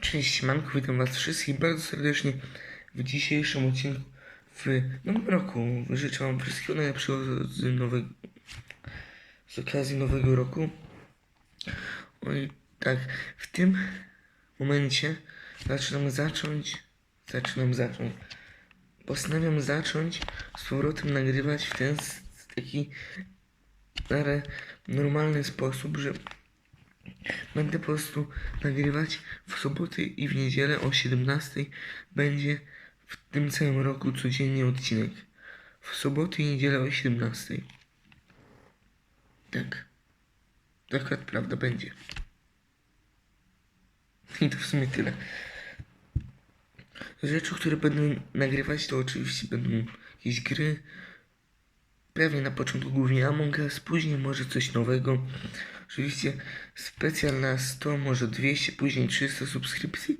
Cześć, Manku, witam was wszystkich bardzo serdecznie w dzisiejszym odcinku w nowym roku. Życzę wam wszystkiego najlepszego z, nowego, z okazji nowego roku. Oj, tak, w tym momencie zaczynam zacząć, zaczynam zacząć, postanawiam zacząć z powrotem nagrywać w ten taki miarę normalny sposób, że Będę po prostu nagrywać w soboty i w niedzielę o 17 będzie w tym całym roku codziennie odcinek. W soboty i niedzielę o 17. Tak. To akurat prawda będzie. I to w sumie tyle. Rzeczy, które będę nagrywać, to oczywiście będą jakieś gry. Pewnie na początku głównie Among Us, później może coś nowego. Oczywiście specjal na 100, może 200, później 300 subskrypcji.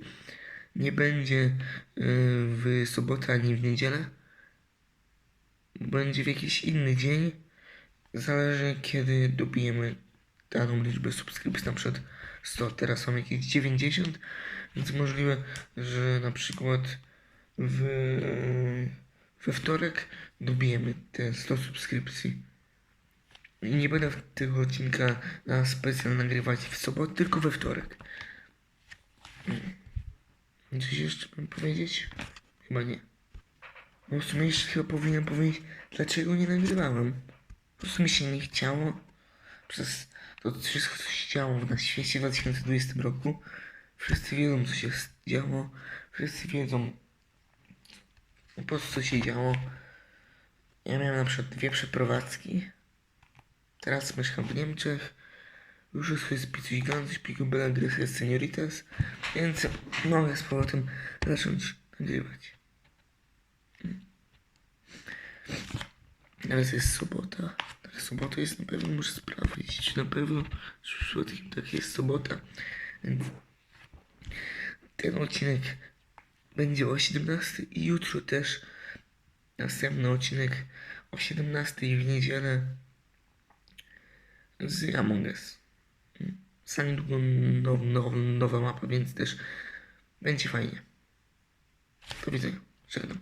Nie będzie y, w sobotę ani w niedzielę. Będzie w jakiś inny dzień. Zależy kiedy dobijemy daną liczbę subskrypcji, na przykład 100, teraz mam jakieś 90, więc możliwe, że na przykład w, we wtorek dobijemy te 100 subskrypcji. Nie będę tego odcinka na specjal nagrywać w sobotę, tylko we wtorek. Mm. Coś jeszcze mam powiedzieć? Chyba nie. No w sumie jeszcze chyba powinienem powiedzieć, dlaczego nie nagrywałem. Po prostu mi się nie chciało. Przez to wszystko, co się działo na świecie w 2020 roku. Wszyscy wiedzą, co się działo. Wszyscy wiedzą, po prostu co się działo. Ja miałem na przykład dwie przeprowadzki. Teraz mieszkam w Niemczech. Już jest Spicu Gigantes, Pico Bella Grecia Senioritas, więc mogę z powrotem zacząć nagrywać. Teraz jest sobota. Tak, sobota jest na pewno, muszę sprawdzić, na pewno czy przypadkiem tak jest sobota. Więc ten odcinek będzie o 17 i jutro też następny odcinek o 17 w niedzielę z Among Us. Za niedługo now, now, nowa mapa, więc też będzie fajnie. Do widzenia. Żegnam.